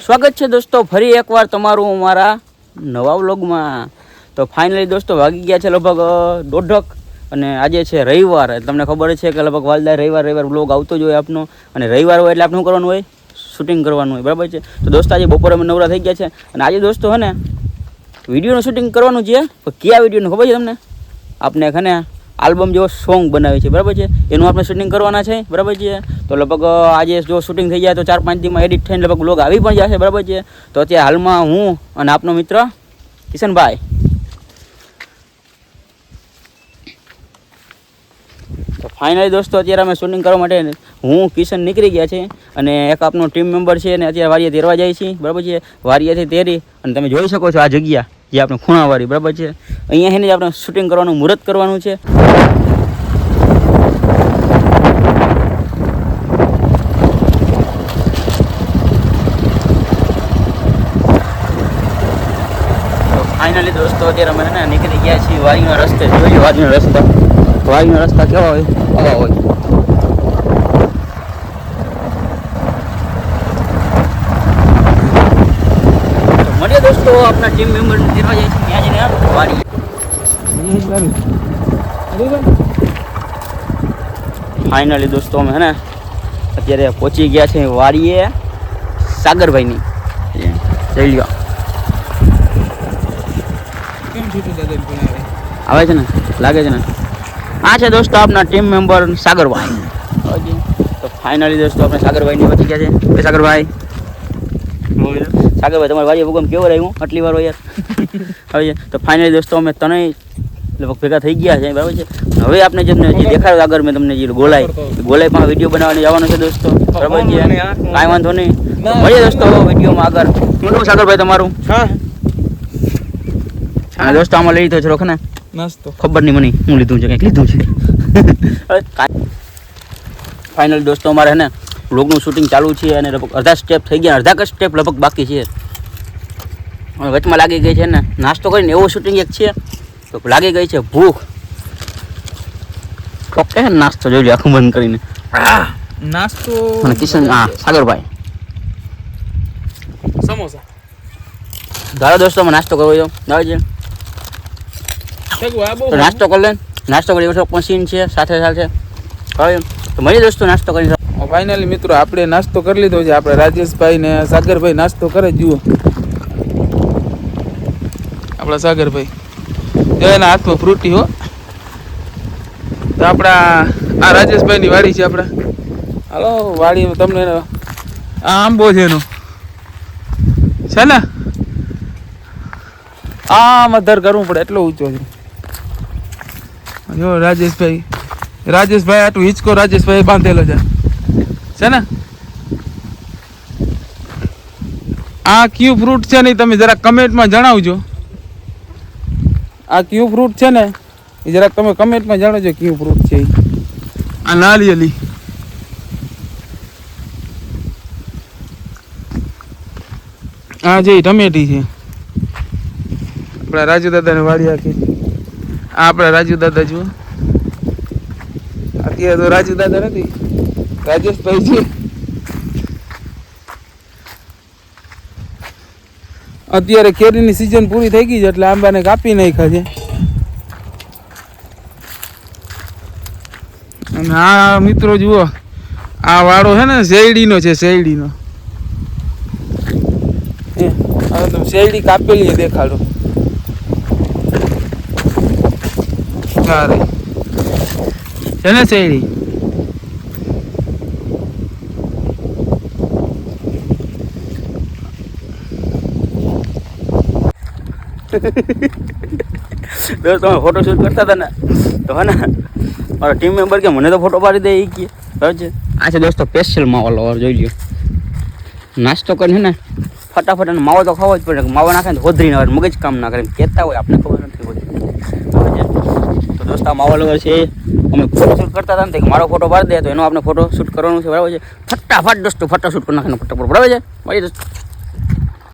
સ્વાગત છે દોસ્તો, ફરી એકવાર તમારું અમારા નવા વ્લોગમાં. તો ફાઇનલી દોસ્તો, વાગી ગયા છે લગભગ દોઢક અને આજે છે રવિવાર. તમને ખબર છે કે લગભગ વાલદા રવિવાર રવિવાર વ્લોગ આવતો જ હોય આપનો. અને રવિવાર હોય એટલે આપણે શું કરવાનું હોય? શૂટિંગ કરવાનું હોય. બરાબર છે? તો દોસ્તો, આજે બપોરે અમે નવરા થઈ ગયા છે. અને આજે દોસ્તો, હે ને, વિડીયોનું શૂટિંગ કરવાનું છે. કયા વિડીયોનું ખબર છે તમને? આપણે એક હે ને આલ્બમ જેવો સોંગ બનાવે છે, બરાબર છે? એનું આપણે શૂટિંગ કરવાના છે, બરાબર છે? તો લગભગ આજે જો શૂટિંગ થઈ જાય તો ચાર પાંચ દિવસમાં એડિટ થઈને લગભગ લોગ આવી પણ જશે, બરાબર છે? તો અત્યારે હાલમાં હું અને આપનો મિત્ર કિશનભાઈ. તો ફાઇનલી દોસ્તો, અત્યારે અમે શૂટિંગ કરવા માટે હું, કિશન નીકળી ગયા છે અને એક આપનો ટીમ મેમ્બર છે અને અત્યારે વારીએ તેરવા જાય છે, બરાબર છે? વારીએથી તેરી અને તમે જોઈ શકો છો આ જગ્યા. જે આપણે ખૂણાવાળી, બરાબર છે? અહીંયા એને જ આપણે શૂટિંગ કરવાનું, મુહૂર્ત કરવાનું છે. ફાઇનલી દોસ્તો, અત્યારે અમે નીકળી ગયા છીએ વાયુના રસ્તે. જોઈએ વારીનો રસ્તો. વાયુના રસ્તા કેવા હોય? આવા હોય તો મળીએ દોસ્તો આપણા ટીમ મેમ્બર તેરવા જાય છે ત્યાં જઈને વારી ફાઇનલી દોસ્તો અમે હે ને અત્યારે પહોંચી ગયા છે વારીએ સાગરભાઈની. જઈ લ્યો. આવે છે ને? લાગે છે ને? આ છે દોસ્તો આપના ટીમ મેમ્બર સાગરભાઈ. ઓકે. તો ફાઇનલી દોસ્તો આપણે સાગરભાઈની પહોંચી ગયા છે. એ સાગરભાઈ. સાગરભાઈ તમારી વારી ભૂકંપ કેવો રહ્યું? આટલી વાર યાર હવે તો ફાઇનલી દોસ્તો અમે ત્રણેય લગભગ ભેગા થઈ ગયા છે બરાબર છે? હવે આપણે જેમને જે દેખાડ્યો આગળ મેં તમને જે ગોલાઈ એ ગોલાઈ પણ વીડિયો બનાવવાની જવાનો છે દોસ્તો બરાબર છે? કાંઈ વાંધો નહીં. મળીએ દોસ્તો વિડીયોમાં આગળ. શું કહું સાગરભાઈ તમારું. હા. દોસ્તો આમાં લઈ લીધો છે રોક ને ખબર નહીં મને હું લીધું છે કંઈક લીધું છે. ફાઇનલ દોસ્તો અમારે હે ને વ્લોગનું શૂટિંગ ચાલુ છે અને લગભગ અડધા સ્ટેપ થઈ ગયા. અડધા સ્ટેપ લગભગ બાકી છે. વચમાં લાગી ગઈ છે ને નાસ્તો કરીને એવો શૂટિંગ એક છે તો લાગી ગઈ છે ભૂખ. ઓકે નાસ્તો જોઈ લો આખું બંધ કરીને. નાસ્તો અને કિશન હા સાગરભાઈ. સમોસા. ધારો દોસ્તો નાસ્તો કરવો જો નાસ્તો કરી લે. નાસ્તો કરી મશીન છે સાથે સાથે. તો મળીએ દોસ્તો નાસ્તો કરી ફાઇનલી મિત્રો આપણે નાસ્તો કરી લીધો છે. આપણે રાજેશભાઈ ને સાગરભાઈ નાસ્તો કરે જુઓ. આપણા સાગરભાઈ. જો એના હાથમાં ફ્રૂટી હો. તો આપણા આ રાજેશભાઈની વાડી છે આપણા. હાલો વાડી તમને આ આંબો છે એનો. છે ને? આમ અધર કરવું પડે, એટલો ઊંચો છે. જો રાજેશભાઈ રાજેશભાઈ આટલું હિંચકો રાજેશભાઈ બાંધેલો છે. છે ને? આ ક્યુ ફ્રૂટ છે ને તમે જરા કમેન્ટમાં જણાવજો. આ ક્યુ ફ્રૂટ છે ને એ જરાક તમે કમેન્ટમાં જણાવજો ક્યુ ફ્રૂટ છે. આ નાળિયેલી આ જે ટમેટી છે. આપણા રાજુ દાદાને વાડી આખી. આ આપણા રાજુ દાદા જુઓ. અત્યારે તો રાજુ દાદા નથી. રાજેશભાઈ છે અત્યારે કેરીની સિઝન પૂરી થઈ ગઈ છે, એટલે આંબાને કાપી નાખ્યા છે. અને આ મિત્રો જુઓ, આ વાળો છે ને, શેરડીનો છે, શેરડીનો. હવે તમે શેરડી કાપેલી દેખાડો. સારી છે ને શેરડી? દોસ્તો તમે ફોટો શૂટ કરતા હતા ને, તો હે ને, મારો ટીમ મેમ્બર કે મને તો ફોટો પાડી દે એ કે, બરાબર છે? આ છે દોસ્તો સ્પેશિયલ માવો લવર જોઈ લ્યો. નાસ્તો કરીને ને, ફટાફટ અને માવો તો ખાવો જ પડે, માવો નાખે ને હોદરી ના મગજ કામ ના કરે કહેતા હોય આપણે ખબર નથી હોતી. તો દોસ્તો માવો લવર છે, અમે ફોટો શૂટ કરતા હતા ને મારો ફોટો પાડી દે, તો એનો આપણે ફોટો શૂટ કરવાનું છે, બરાબર છે? ફટાફટ દોસ્તો ફોટો શૂટ કરી નાખે ફટાફટ, બરાબર છે? ભાઈ દોસ્તો.